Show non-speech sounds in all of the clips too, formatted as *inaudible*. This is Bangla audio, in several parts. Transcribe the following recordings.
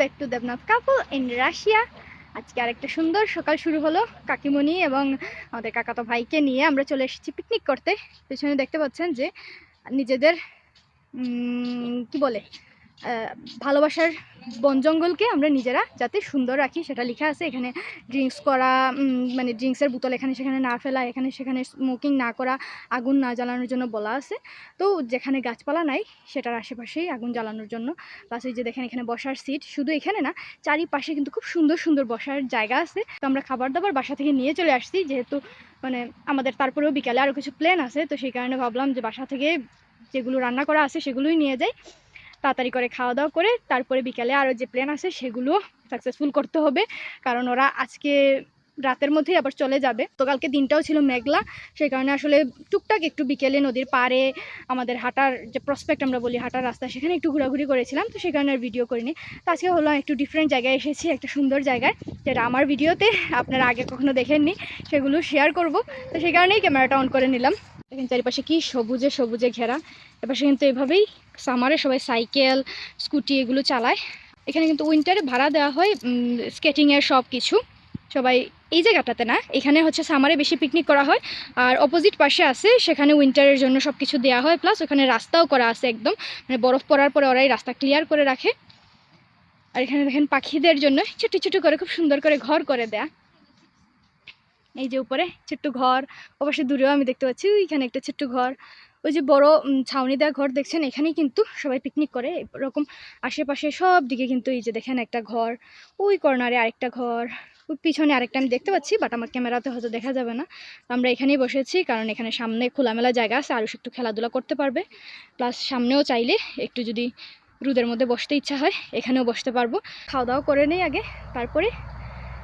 Back to Debnath couple in Russia আজকে আরেকটা সুন্দর সকাল শুরু হলো কাকিমণি এবং আমাদের কাকাতো ভাইকে নিয়ে আমরা চলে এসেছি পিকনিক করতে। পেছনে দেখতে পাচ্ছেন যে নিজেদের কি বলে ভালোবাসার বন জঙ্গলকে আমরা নিজেরা যাতে সুন্দর রাখি, সেটা লেখা আছে। এখানে ড্রিঙ্কস করা মানে ড্রিঙ্কসের বোতল এখানে সেখানে না ফেলা, এখানে সেখানে স্মোকিং না করা, আগুন না জ্বালানোর জন্য বলা আছে। তো যেখানে গাছপালা নাই, সেটার আশেপাশেই আগুন জ্বালানোর জন্য। প্লাস এই যে দেখেন, এখানে বসার সিট শুধু এখানে না, চারিপাশে কিন্তু খুব সুন্দর সুন্দর বসার জায়গা আছে। তো আমরা খাবার দাবার বাসা থেকে নিয়ে চলে আসছি, যেহেতু মানে আমাদের তারপরেও বিকালে আরও কিছু প্ল্যান আছে। তো সেই কারণে ভাবলাম যে বাসা থেকে যেগুলো রান্না করা আছে, সেগুলোই নিয়ে যাই। তাড়াতাড়ি করে খাওয়া দাওয়া করে তারপরে বিকালে আরও যে প্ল্যান আছে সেগুলো সাকসেসফুল করতে হবে। কারণ ওরা আজকে রাতের মধ্যেই আবার চলে যাবে। তো কালকে দিনটাও ছিল মেঘলা, সেই কারণে আসলে টুকটাক একটু বিকেলে নদীর পাড়ে আমাদের হাঁটার যে প্রসপেক্ট আমরা বলি হাঁটার রাস্তা, সেখানে একটু ঘোরাঘুরি করেছিলাম, তো সেই কারণে আর ভিডিও করিনি। তো আজকে হলো একটু ডিফারেন্ট জায়গায় এসেছি, একটা সুন্দর জায়গায়, যেটা আমার ভিডিওতে আপনারা আগে কখনো দেখেননি, সেগুলো শেয়ার করব। তো সেই কারণেই ক্যামেরাটা অন করে নিলাম। দেখেন চারিপাশে কি সবুজে সবুজে ঘেরা। এপাশে কিন্তু এভাবেই সামারে সবাই সাইকেল স্কুটি এগুলো চালায়। এখানে কিন্তু উইন্টারে ভাড়া দেওয়া হয় স্কেটিংয়ের সব কিছু সবাই এই জায়গাটাতে না, এখানে হচ্ছে সামারে বেশি পিকনিক করা হয়। আর অপোজিট পাশে আছে, সেখানে উইন্টারের জন্য সব কিছু দেওয়া হয়। প্লাস ওখানে রাস্তাও করা আছে একদম। মানে বরফ পড়ার পরে ওরাই রাস্তা ক্লিয়ার করে রাখে। আর এখানে দেখেন পাখিদের জন্য ছোটো ছোটো করে, খুব সুন্দর করে ঘর করে দেয়া। এই যে উপরে ছোট্ট ঘর অবশ্যই দূরেও আমি দেখতে পাচ্ছি ওইখানে একটা ছোট্ট ঘর। ওই যে বড় ছাউনি দেওয়া ঘর দেখছেন, এখানেই কিন্তু সবাই পিকনিক করে। এরকম আশেপাশে সব দিকে কিন্তু এই যে দেখেন একটা ঘর, ওই কর্নারে আরেকটা ঘর, ওই পিছনে আরেকটা আমি দেখতে পাচ্ছি বাট আমার ক্যামেরাতে হয়তো দেখা যাবে না। আমরা এখানেই বসেছি, কারণ এখানে সামনে খোলামেলা জায়গা আছে, আরও একটু খেলাধুলা করতে পারবে। প্লাস সামনেও চাইলে একটু যদি রোদের মধ্যে বসতে ইচ্ছা হয়, এখানেও বসতে পারব। খাওয়া দাওয়া করে নেই আগে, তারপরে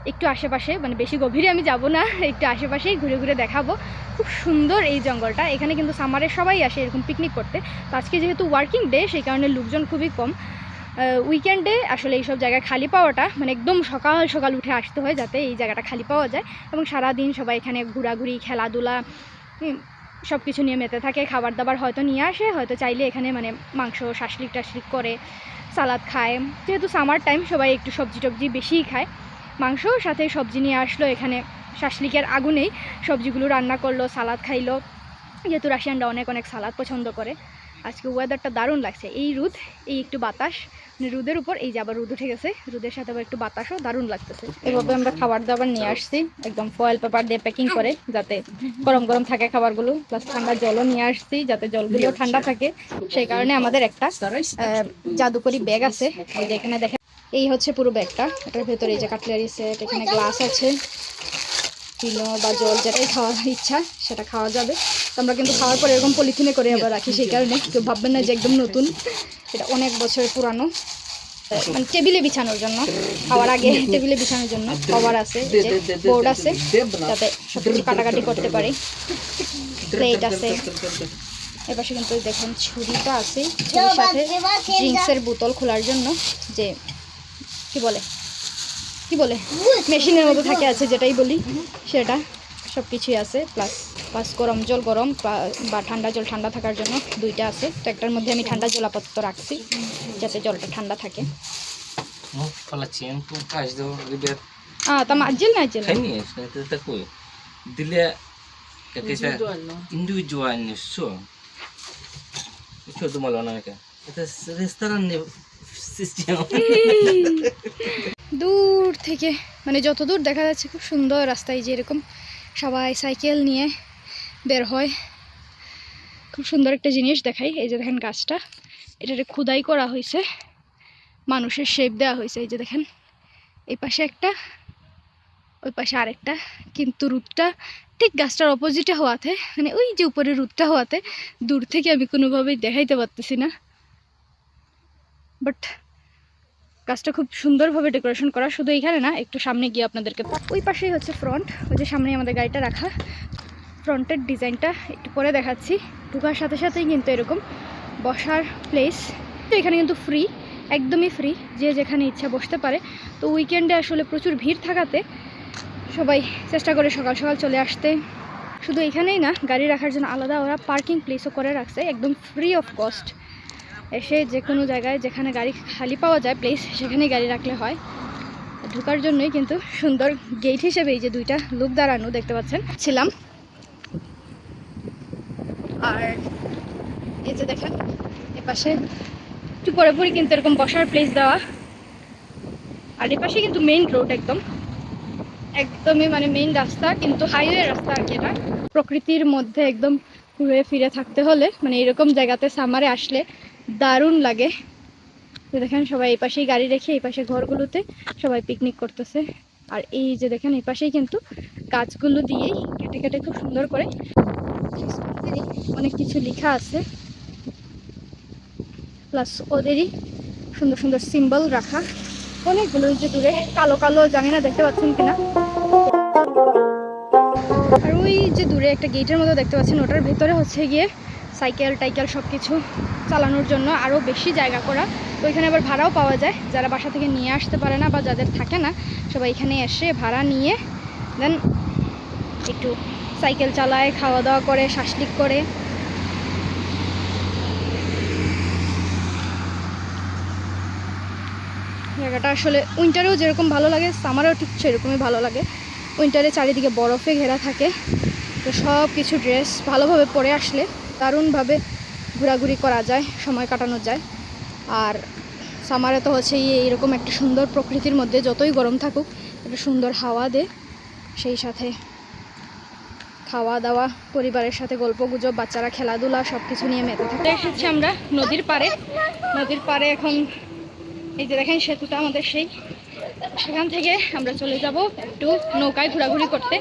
একটু আশেপাশে মানে বেশি গভীরে আমি যাব না, *laughs* একটু আশেপাশেই ঘুরে ঘুরে দেখাবো। খুব সুন্দর এই জঙ্গলটা, এখানে কিন্তু সামারে সবাই আসে এরকম পিকনিক করতে। তো আজকে যেহেতু ওয়ার্কিং ডে সেই কারণে লোকজন খুবই কম। উইকেন্ডে আসলে এইসব জায়গায় খালি পাওয়াটা মানে একদম সকাল সকাল উঠে আসতে হয় যাতে এই জায়গাটা খালি পাওয়া যায় এবং সারাদিন সবাই এখানে ঘোরাঘুরি, খেলাধুলা সব কিছু নিয়ে মেতে থাকে। খাবার দাবার হয়তো নিয়ে আসে, হয়তো চাইলে এখানে মানে মাংস শাসলিক টাসলিক করে, সালাদ খায়। যেহেতু সামার টাইম সবাই একটু সবজি টবজি বেশিই খায়। মাংস সাথে সবজি নিয়ে আসলো এখানে। শাসলিকের আগুনেই সবজিগুলো রান্না করল, সালাদ খাইলো। যেহেতু রাশিয়ানরা অনেক অনেক সালাদ পছন্দ করে, আজকে ওয়েদারটা দারুণ লাগছে। এই রোদ, এই একটু বাতাস মানে রোদের উপর, এই যে আবার রোদ উঠে গেছে, রোদের সাথে আবার একটু বাতাসও দারুণ লাগতেছে। এভাবে আমরা খাবার দাবার নিয়ে আসছি, একদম ফয়েল পেপার দিয়ে প্যাকিং করে, যাতে গরম গরম থাকে খাবারগুলো প্লাস ঠান্ডা জলও নিয়ে আসছি, যাতে জলগুলো ঠান্ডা থাকে। সেই কারণে আমাদের একটা জাদুকরি ব্যাগ আছে এই যে এখানে দেখেন এই হচ্ছে পুরো ব্যাগটা। এটার ভেতরে এই যে কাটলারি সেট এখানে গ্লাস আছে। কিলো বা জল, যেটাই খাওয়ার ইচ্ছা, সেটা খাওয়া যাবে। আমরা কিন্তু খাওয়ার পর এরকম পলিথিনে করে আবার রাখি, সেই কারণে। কেউ ভাববেন না যে একদম নতুন। এটা অনেক বছরের পুরানো। মানে টেবিলে বিছানোর জন্য। খাওয়ার আগে টেবিলে বিছানোর জন্য কভার আছে বোর্ড আছে, যাতে সব কিছু কাটাকাটি করতে পারি। প্লেট আছে। এপাশে কিন্তু দেখুন, ছুরিটা আছে। ছুরির সাথে ড্রিঙ্কসের বোতল খোলার জন্য, যে কি বলে কি বলে মেশিনের মতো থাকে আছে যেটাই বলি সেটা সব কিছুই আছে প্লাস প্লাস গরম জল গরম বা- বা ঠান্ডা জল ঠান্ডা থাকার জন্য দুইটা আছে তো একটার মধ্যে আমি ঠান্ডা জল আপাতত রাখছি যাতে জলটা ঠান্ডা থাকে Ну, полотенку каждого, ребят. А, там отдельно отдельно? Конечно, это такое. Для как это индивидуально все. Ты что думала, она это? Это с- ресторанная *laughs* দূর থেকে মানে যত দূর দেখা যাচ্ছে, খুব সুন্দর রাস্তায় যে এরকম সবাই সাইকেল নিয়ে বের হয়। খুব সুন্দর একটা জিনিস দেখাই, এই যে দেখেন গাছটা। এটাতে খুদাই করা হয়েছে, মানুষের শেপ দেওয়া হয়েছে, এই যে দেখেন। এই পাশে একটা, ওই পাশে আরেকটা, কিন্তু রুটটা ঠিক গাছটার অপোজিটে হওয়াতে মানে ওই যে উপরে রুটটা হওয়াতে দূর থেকে আমি কোনোভাবেই দেখাইতে পারতেছি না। বাট গাছটা খুব সুন্দরভাবে ডেকোরেশন করা, শুধু এখানে না, একটু সামনে গিয়ে আপনাদেরকে ওই পাশেই হচ্ছে ফ্রন্ট ওই যে সামনে আমাদের গাড়িটা রাখা। ফ্রন্টের ডিজাইনটা একটু পরে দেখাচ্ছি। ঢোকার সাথে সাথেই কিন্তু এরকম বসার প্লেস তো এখানে কিন্তু ফ্রি একদমই ফ্রি যে যেখানে ইচ্ছা বসতে পারে। তো উইকেন্ডে আসলে প্রচুর ভিড় থাকাতে সবাই চেষ্টা করে সকাল সকাল চলে আসতে। শুধু এখানেই না, গাড়ি রাখার জন্য আলাদা ওরা পার্কিং প্লেসও করে রাখছে, একদম ফ্রি অফ কস্ট এসে যে কোনো জায়গায় যেখানে গাড়ি খালি পাওয়া যায় প্লেস সেখানেই গাড়ি রাখলে হয়। ঢোকার জন্যই কিন্তু সুন্দর গেট হিসেবে এই যে দুইটা লোক দাঁড়ানো দেখতে পাচ্ছেন। ছিলাম। আর এই যে দেখেন, এপাশে একটু পরে পরে কিন্তু এরকম বসার প্লেস দেওয়া। আর এপাশে কিন্তু মেইন রোড একদম। একদমই মানে মেইন রাস্তা, কিন্তু হাইওয়ে রাস্তা আর কি এটা। প্রকৃতির মধ্যে একদম ঘুরে ফিরে থাকতে হলে মানে এরকম জায়গাতে সামারে আসলে দারুণ লাগে। তো দেখেন সবাই এই পাশেই গাড়ি রেখে, এই পাশে ঘরগুলোতে সবাই পিকনিক করতেছে। আর এই যে দেখেন, এই পাশেই কিন্তু গাছগুলো দিয়েই কেটে কেটে খুব সুন্দর করে অনেক কিছু লেখা আছে। প্লাস ওদেরই সুন্দর সুন্দর সিম্বল রাখা। অনেকগুলো যে দূরে কালো কালো, জানি না দেখতে পাচ্ছেন কিনা। আর ওই যে দূরে একটা গেটের মতো দেখতে পাচ্ছেন, ওটার ভেতরে হচ্ছে গিয়ে সাইকেল টাইকেল সব কিছু চালানোর জন্য আরও বেশি জায়গা করা। তো ওইখানে আবার ভাড়াও পাওয়া যায়। যারা বাসা থেকে নিয়ে আসতে পারে না বা যাদের থাকে না, সবাই এখানে এসে ভাড়া নিয়ে দেন। একটু সাইকেল চালায় খাওয়া দাওয়া করে শাসলিক করে। জায়গাটা আসলে উইন্টারেও যেরকম ভালো লাগে সামারেও ঠিক সেরকমই ভালো লাগে। উইন্টারে চারিদিকে বরফে ঘেরা থাকে। তো সব কিছু ড্রেস ভালোভাবে পরে আসলে দারুণভাবে ঘোরাঘুরি করা যায়, সময় কাটানো যায়। আর সামারে তো হচ্ছে এই এরকম একটা সুন্দর প্রকৃতির মধ্যে যতই গরম থাকুক, একটা সুন্দর হাওয়া দে। সেই সাথে খাওয়া দাওয়া, পরিবারের সাথে গল্প গুজব, বাচ্চারা খেলাধুলা সব কিছু নিয়ে মেতে থাকে। এসেছি আমরা নদীর পাড়ে। নদীর পাড়ে এখন এই যে দেখেন, সেতুটা আমাদের সেই। সেখান থেকে আমরা চলে যাব একটু নৌকায় ঘোরাঘুরি করতে।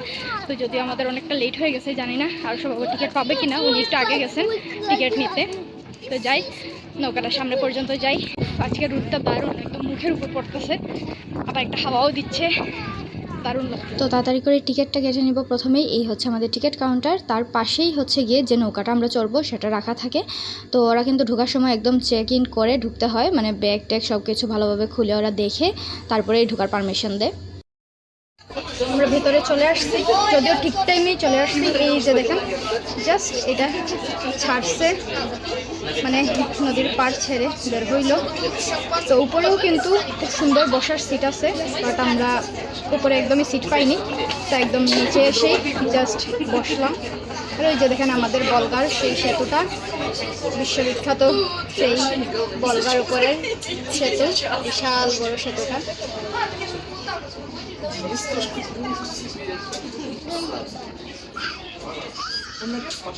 তো যদিও আমাদের অনেকটা লেট হয়ে গেছে, জানি না আর সব টিকিট পাবে কিনা, উনি একটু আগে গেছেন টিকিট নিতে। তো যাই, নৌকাটা সামনে পর্যন্ত যাই। আজকে রুটটা বারণ একদম মুখের উপর পড়তেছে। আবার একটা হাওয়াও দিচ্ছে। তো তাড়াতাড়ি করে টিকিটটা কেটে নিব প্রথমেই। এই হচ্ছে আমাদের টিকিট কাউন্টার। তার পাশেই হচ্ছে গিয়ে যে নৌকাটা আমরা চড়বো, সেটা রাখা থাকে। তো ওরা কিন্তু ঢোকার সময় একদম চেক ইন করে ঢুকতে হয়। মানে ব্যাগ ট্যাগ সব কিছু ভালোভাবে খুলে ওরা দেখে তারপরেই ঢোকার পারমিশন দেয়। আমরা ভেতরে চলে আসছি, যদিও ঠিক টাইমেই চলে আসছি। এই যে দেখেন জাস্ট এটা ছাড়ছে মানে নদীর পাড় ছেড়ে বের হইল। তো উপরেও কিন্তু খুব সুন্দর বসার সিট আছে বাট আমরা উপরে একদমই সিট পাইনি তো একদম নিচে এসেই জাস্ট বসলাম। আর ওই যে দেখেন আমাদের বলগার সেই সেতুটা, বিশ্ববিখ্যাত সেই বলগার উপরে সেতু, বিশাল বড় সেতুটা।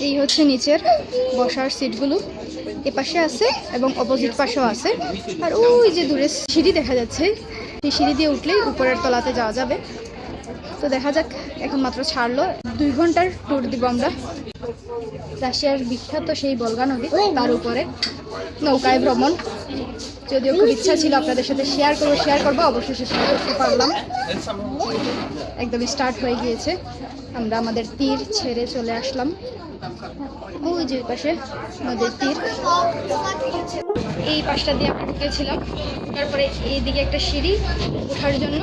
এই হচ্ছে নিচের বসার সিটগুলো। এ পাশে আছে এবং অপোজিট পাশেও আছে। আর ওই যে দূরে সিঁড়ি দেখা যাচ্ছে। সেই সিঁড়ি দিয়ে উঠলেই উপরের তলাতে যাওয়া যাবে। তো দেখা যাক, এখন মাত্র ছাড়লো। দুই ঘণ্টার ট্যুর দিব আমরা। রাশিয়ার বিখ্যাত সেই বলগা নদী, তার উপরে নৌকায় ভ্রমণ। যদিও খুব ইচ্ছা ছিল আপনাদের সাথে শেয়ার করব শেয়ার করব, অবশেষে শেয়ার করতে পারলাম। একদম স্টার্ট হয়ে গিয়েছে। আমরা আমাদের তীর ছেড়ে চলে আসলাম। ওই যে পাশে নদীর তীর। এই পাশটা দিয়ে আমরা ঢুকেছিলাম। তারপরে এইদিকে একটা সিঁড়ি ওঠার জন্য,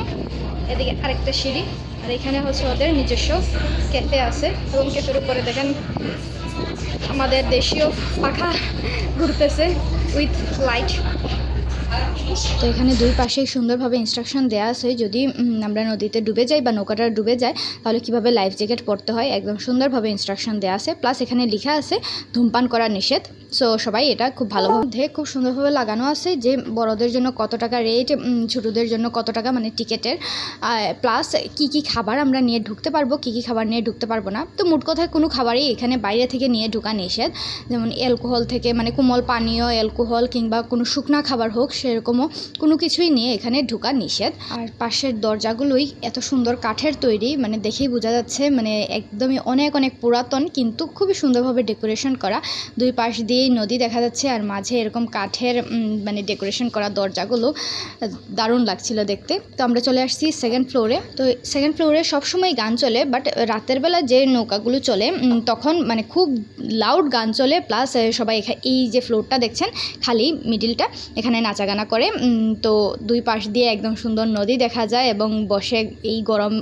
এদিকে আরেকটা সিঁড়ি। আর এখানে হচ্ছে ওদের নিজস্ব ক্যাফে আছে এবং ক্যাফের উপরে দেখেন আমাদের দেশীয় পাখা ঘুরতেছে উইথ লাইট তো এখানে দুই পাশেই সুন্দরভাবে ইনস্ট্রাকশন দেওয়া আছে। যদি আমরা নদীতে ডুবে যাই বা নৌকাটা ডুবে যায়, তাহলে কীভাবে লাইফ জ্যাকেট পরতে হয়? একদম সুন্দরভাবে ইনস্ট্রাকশন দেওয়া আছে। প্লাস এখানে লেখা আছে, ধূমপান করা নিষেধ। সো সবাই এটা খুব ভালোভাবে খুব সুন্দরভাবে লাগানো আছে যে, বড়দের জন্য কত টাকা রেট ছোটোদের জন্য কত টাকা মানে টিকেটের। প্লাস কি কি খাবার আমরা নিয়ে ঢুকতে পারব, কি কি খাবার নিয়ে ঢুকতে পারব না। তো মোট কথায় কোনো খাবারই এখানে বাইরে থেকে নিয়ে ঢোকা নিষেধ। যেমন অ্যালকোহল থেকে মানে কোমল পানীয় অ্যালকোহল কিংবা কোনো শুকনা খাবার হোক সেরকমও কোনো কিছুই নিয়ে এখানে ঢোকা নিষেধ। আর পাশের দরজাগুলোই এত সুন্দর কাঠের তৈরি মানে দেখেই বোঝা যাচ্ছে মানে একদমই অনেক অনেক পুরাতন, কিন্তু খুবই সুন্দরভাবে ডেকোরেশন করা। দুই পাশ দিয়েই নদী দেখা যাচ্ছে, আর মাঝে এরকম কাঠের মানে ডেকোরেশন করা দরজাগুলো দারুণ লাগছিল দেখতে। তো আমরা চলে আসছি সেকেন্ড ফ্লোরে তো সেকেন্ড ফ্লোরে সবসময় গান চলে বাট রাতের বেলা যে নৌকাগুলো চলে তখন মানে খুব লাউড গান চলে প্লাস সবাই এই যে ফ্লোরটা দেখছেন, খালি মিডিলটা এখানে নাচা গানা করে তো দুই পাশ দিয়ে একদম সুন্দর নদী দেখা যায় এবং বসে এই গরম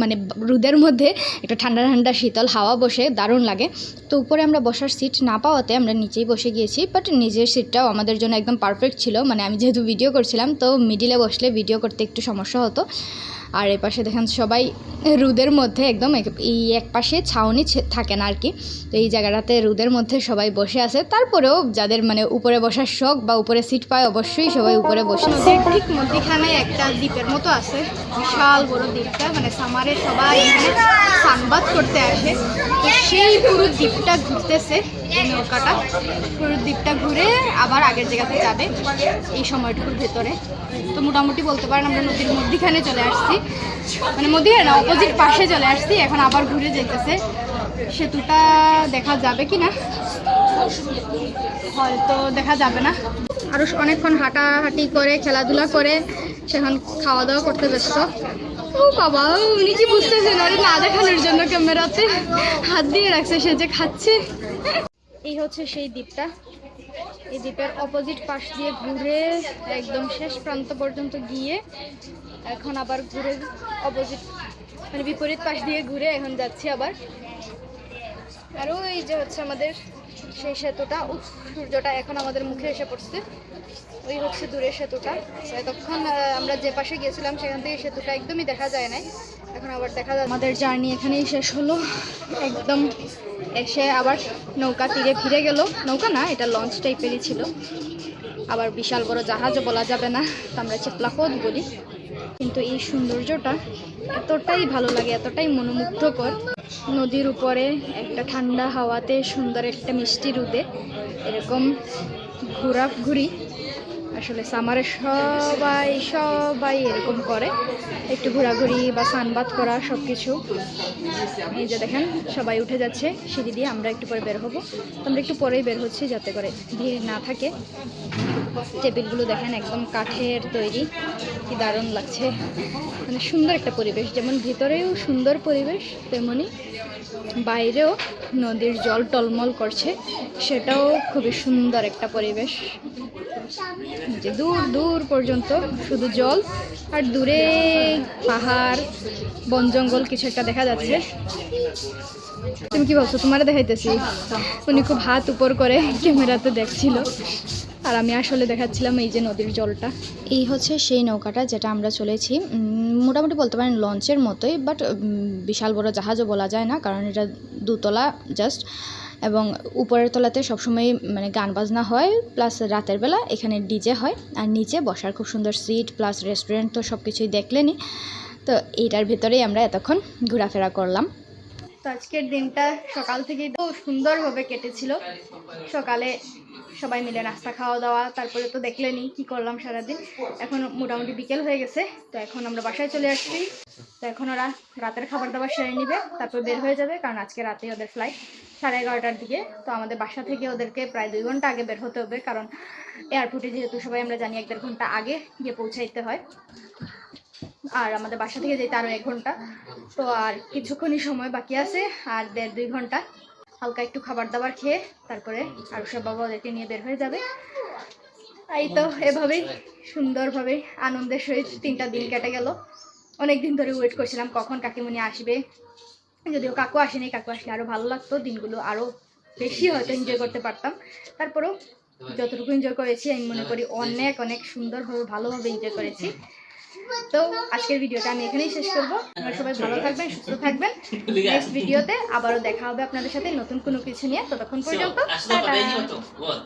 মানে রোদের মধ্যে একটা ঠান্ডা ঠান্ডা শীতল হাওয়া বসে দারুণ লাগে। তো উপরে আমরা বসার সিট না পাওয়াতে আমরা নিচেই বসে গিয়েছি বাট নিজের সিটটাও আমাদের জন্য একদম পারফেক্ট ছিল। মানে আমি যেহেতু ভিডিও করছিলাম, তো মিডিলে বসলে ভিডিও করতে একটু সমস্যা হতো। আর এ পাশে দেখেন সবাই রুদের মধ্যে একদম এক- এই এক পাশে ছাউনি থাকে না আর কি। তো এই জায়গাটাতে রুদের মধ্যে সবাই বসে আছে। তারপরেও যাদের মানে উপরে বসার শখ বা উপরে সিট পায় অবশ্যই সবাই উপরে বসে ঠিক মধ্যখানে একটা দ্বীপের মতো আছে। বিশাল বড় দ্বীপটা। মানে সামারে সবাই এখানে সানবাদ করতে আসে। সেই পুরো দ্বীপটা ঘুরতেছে এই নৌকাটা। পুরো দ্বীপটা ঘুরে আবার আগের জায়গাতে যাবে এই সময়টুকুর ভেতরে। তো মোটামুটি বলতে পারেন আমরা নদীর মধ্যিখানে চলে আসছি। মানে মধ্যখানে অপোজিট পাশে চলে আসছি। এখন আবার ঘুরে যেতেছে। সেতুটা দেখা যাবে কি না? হয়তো দেখা যাবে না। আরও অনেকক্ষণ হাঁটাহাঁটি করে, খেলাধুলা করে, সেখান খাওয়া দাওয়া করতে ব্যস্ত। ও বাবা, উনি কি বুঝতেছেন? আরে না দেখানোর জন্য ক্যামেরাতে হাত দিয়ে রাখছে, সে যে খাচ্ছে। এই হচ্ছে সেই দ্বীপটা। এই দ্বীপের অপোজিট পাশ দিয়ে ঘুরে একদম শেষ প্রান্ত পর্যন্ত গিয়ে এখন আবার ঘুরে অপোজিট মানে বিপরীত পাশ দিয়ে ঘুরে এখন যাচ্ছি আবার। আরও এই যে হচ্ছে আমাদের সেই সেতুটা সূর্যটা এখন আমাদের মুখে এসে পড়ছে। ওই হচ্ছে দূরের সেতুটা। এতক্ষণ আমরা যে পাশে গিয়েছিলাম, সেখান থেকে সেতুটা একদমই দেখা যায় না এখন আবার দেখা যায় আমাদের জার্নি এখানেই শেষ হলো। একদম এসে আবার নৌকা তীরে ফিরে গেল। নৌকা না, এটা লঞ্চ টাইপেরই ছিল। আবার বিশাল বড় জাহাজও বলা যাবে না আমরা চেপলাখোদ বলি। কিন্তু এই সৌন্দর্যটা এতটাই ভালো লাগে, এতটাই মনোমুগ্ধকর। নদীর উপরে একটা ঠান্ডা হাওয়াতে সুন্দর একটা মিষ্টি রোদে এরকম ঘোরাঘুরি আসলে সামারে সবাই সবাই এরকম করে। একটু ঘোরাঘুরি বা সানবাদ করা সব কিছু এই যে দেখেন, সবাই উঠে যাচ্ছে সিঁড়ি দিয়ে, আমরা একটু পরে বের হব। আমরা একটু পরেই বের হচ্ছি যাতে করে ভিড় না থাকে। টেবিলগুলো দেখেন, একদম কাঠের তৈরি। কি দারুণ লাগছে। মানে সুন্দর একটা পরিবেশ, যেমন ভিতরেও সুন্দর পরিবেশ, তেমনি বাইরেও নদীর জল টলমল করছে, সেটাও খুবই সুন্দর একটা পরিবেশ। যে দূর দূর পর্যন্ত শুধু জল, আর দূরে পাহাড়, বন জঙ্গল কিছু একটা দেখা যাচ্ছে। তুমি কি ভাবছ? তোমার দেখাইতেছি। উনি খুব হাত উপর করে ক্যামেরাতে দেখছিল। আর আমি আসলে দেখাচ্ছিলাম এই যে নদীর জলটা। এই হচ্ছে সেই নৌকাটা যেটা আমরা চলেছি। মোটামুটি বলতে পারেন লঞ্চের মতোই বাট বিশাল বড় জাহাজও বলা যায় না কারণ এটা দুতলা জাস্ট এবং উপরের তলাতে সবসময় মানে গান বাজনা হয় প্লাস রাতের বেলা এখানে ডিজে হয় আর নিচে বসার খুব সুন্দর সিট প্লাস রেস্টুরেন্ট তো সব কিছুই দেখলেনি তো এইটার ভেতরেই আমরা এতক্ষণ ঘোরাফেরা করলাম। তো আজকের দিনটা সকাল থেকেই তো সুন্দরভাবে কেটেছিল। সকালে সবাই মিলে নাস্তা খাওয়া দাওয়া, তারপরে তো দেখলেনি কি করলাম সারাদিন। এখন মোটামুটি বিকেল হয়ে গেছে, তো এখন আমরা বাসায় চলে আসছি। তো এখন ওরা রাতের খাবার দাবার সেরে নিবে, তারপর বের হয়ে যাবে, কারণ আজকে রাতে ওদের ফ্লাইট সাড়ে এগারোটার দিকে। তো আমাদের বাসা থেকে ওদেরকে প্রায় দুই ঘণ্টা আগে বের হতে হবে, কারণ এয়ারপোর্টে যেহেতু সবাই আমরা জানি এক দেড় ঘণ্টা আগে গিয়ে পৌঁছাইতে হয়। আর আমাদের বাসা থেকে যেতে আরও এক ঘণ্টা। তো আর কিছুক্ষণই সময় বাকি আছে, আর দেড় দুই ঘণ্টা। হালকা একটু খাবার দাবার খেয়ে তারপরে আর সব বাবা ওদেরকে নিয়ে বের হয়ে যাবে। এই তো এভাবেই সুন্দরভাবে আনন্দের সহিত তিনটা দিন কেটে গেল। অনেক দিন ধরে ওয়েট করছিলাম কখন কাকিমণি আসবে। যদিও কাকু আসেনি কাকু আসলে আরও ভালো লাগতো দিনগুলো আরও বেশি হয়তো এনজয় করতে পারতাম। তারপরেও যতটুকু এনজয় করেছি আমি মনে করি অনেক অনেক সুন্দরভাবে ভালোভাবে এনজয় করেছি। তো আজকের ভিডিওটা আমি এখানেই শেষ করব। আপনারা সবাই ভালো থাকবেন সুস্থ থাকবেন। নেক্সট *laughs* ভিডিওতে আবারও দেখা হবে আপনাদের সাথে নতুন কোনো কিছু নিয়ে। ততক্ষণ পর্যন্ত